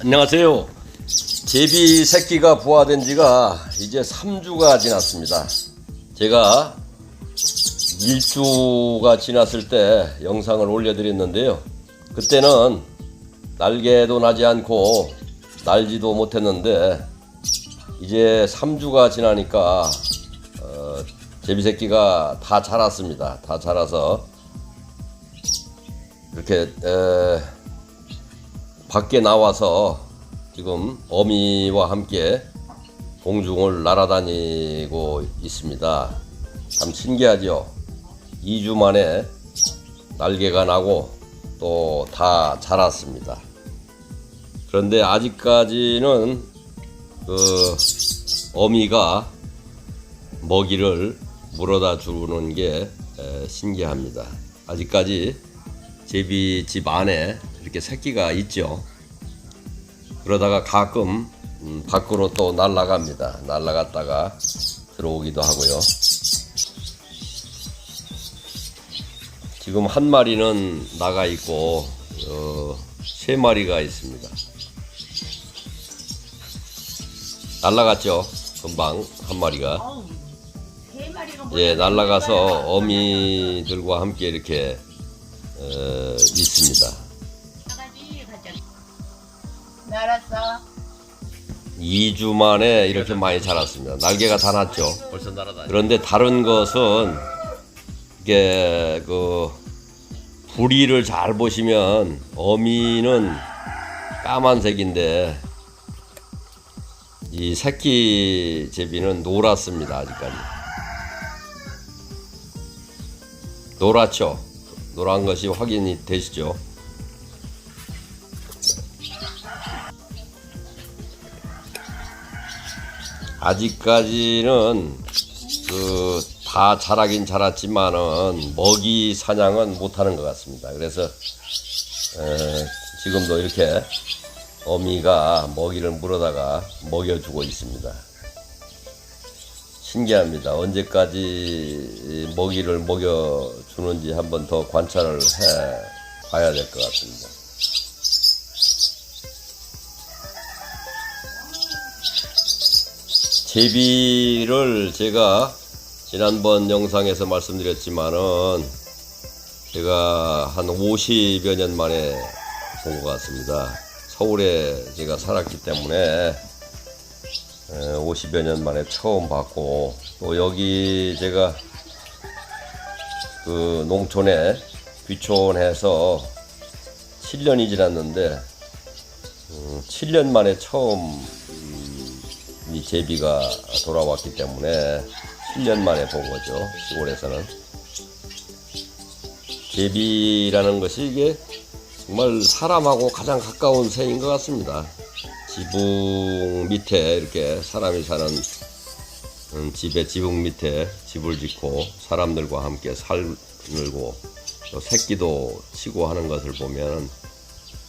안녕하세요. 제비 새끼가 부화된 지가 이제 3주가 지났습니다. 제가 1주가 지났을 때 영상을 올려드렸는데요. 그때는 날개도 나지 않고 날지도 못했는데 이제 3주가 지나니까 어, 제비 새끼가 다 자랐습니다. 다 자라서 이렇게 에, 밖에 나와서 지금 어미와 함께 공중을 날아다니고 있습니다. 참 신기하죠? 2주 만에 날개가 나고 또 다 자랐습니다. 그런데 아직까지는 그 어미가 먹이를 물어다 주는 게 에, 신기합니다. 아직까지 제비 집 안에 이렇게 새끼가 있죠. 그러다가 가끔 음, 밖으로 또 날아갑니다. 날아갔다가 들어오기도 하고요. 지금 한 마리는 나가 있고 어, 세 마리가 있습니다. 날아갔죠. 금방 한 마리가. 어우, 마리가 예, 뭐야? 날아가서 어미들과 함께 이렇게 어, 있습니다. 날았어. 2주 만에 이렇게 많이 자랐습니다. 날개가 다 났죠. 벌써 날아다니. 그런데 다른 것은 이게 그 부리를 잘 보시면 어미는 까만색인데 이 새끼 제비는 노랗습니다. 아직까지. 노랗죠. 노란 것이 확인이 되시죠. 아직까지는 그 다 자라긴 자랐지만은 먹이 사냥은 못하는 것 같습니다. 그래서 에, 지금도 이렇게 어미가 먹이를 물어다가 먹여주고 있습니다. 신기합니다. 언제까지 이 먹이를 먹여주는지 한번 더 관찰을 해 봐야 될 것 같습니다. 제비를 제가 지난번 영상에서 말씀드렸지만은 제가 한 50여 년 만에 본 것 같습니다. 서울에 제가 살았기 때문에 50여 년 만에 처음 봤고 또 여기 제가 그 농촌에 귀촌해서 7년이 지났는데 7년 만에 처음 음, 이 제비가 돌아왔기 때문에 7년 만에 본 거죠 시골에서는 제비라는 것이 이게 정말 사람하고 가장 가까운 새인 것 같습니다 지붕 밑에 이렇게 사람이 사는 음, 집의 지붕 밑에 집을 짓고 사람들과 함께 살고 또 새끼도 치고 하는 것을 보면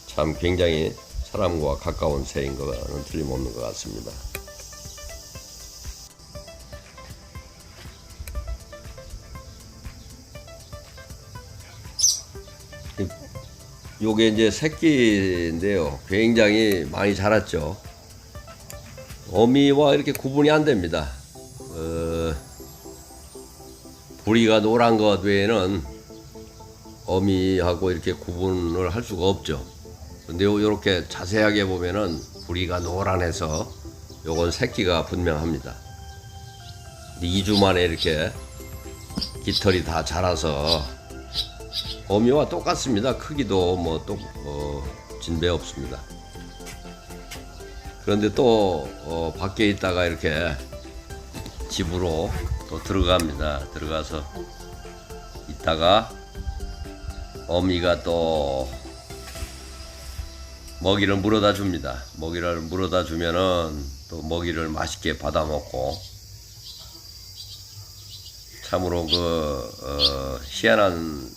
참 굉장히 사람과 가까운 새인 것은 틀림없는 것 같습니다. 요게 이제 새끼인데요. 굉장히 많이 자랐죠. 어미와 이렇게 구분이 안 됩니다. 어, 부리가 노란 것 외에는 어미하고 이렇게 구분을 할 수가 없죠. 근데 요- 요렇게 자세하게 보면은 부리가 노란해서 요건 새끼가 분명합니다. 2주 만에 이렇게 깃털이 다 자라서 어미와 똑같습니다. 크기도 뭐또 어, 진배 없습니다. 그런데 또 어, 밖에 있다가 이렇게 집으로 또 들어갑니다. 들어가서 있다가 어미가 또 먹이를 물어다 줍니다. 먹이를 물어다 주면은 또 먹이를 맛있게 받아 먹고 참으로 그 어, 희한한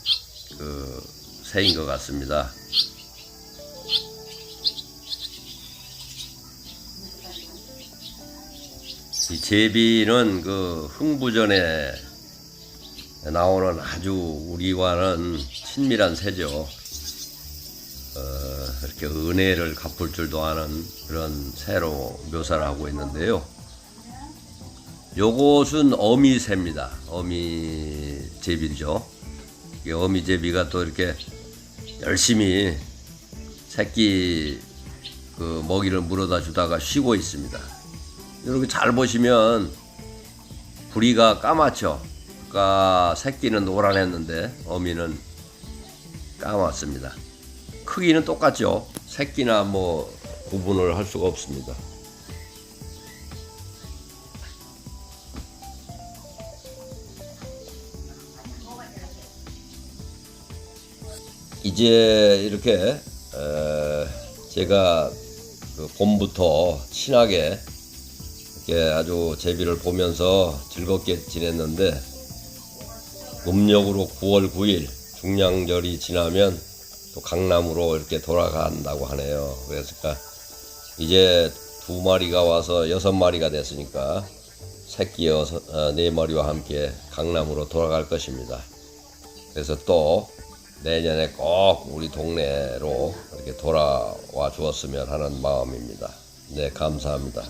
그 새인 것 같습니다. 이 제비는 그 흥부전에 나오는 아주 우리와는 친밀한 새죠. 어, 이렇게 은혜를 갚을 줄도 아는 그런 새로 묘사를 하고 있는데요. 요것은 어미새입니다. 어미 제비죠. 이 어미제비가 또 이렇게 열심히 새끼 그 먹이를 물어다 주다가 쉬고 있습니다. 이렇게 잘 보시면 부리가 까맣죠. 그러니까 새끼는 노란했는데 어미는 까맣습니다. 크기는 똑같죠. 새끼나 뭐 구분을 할 수가 없습니다. 이제 이렇게 에, 제가 그 봄부터 친하게 이렇게 아주 제비를 보면서 즐겁게 지냈는데 음력으로 9월 9일 중량절이 지나면 또 강남으로 이렇게 돌아간다고 하네요. 그래서 이제 두 마리가 와서 여섯 마리가 됐으니까 새끼 여섯, 어, 네 마리와 함께 강남으로 돌아갈 것입니다. 그래서 또 내년에 꼭 우리 동네로 이렇게 돌아와 주었으면 하는 마음입니다. 네, 감사합니다.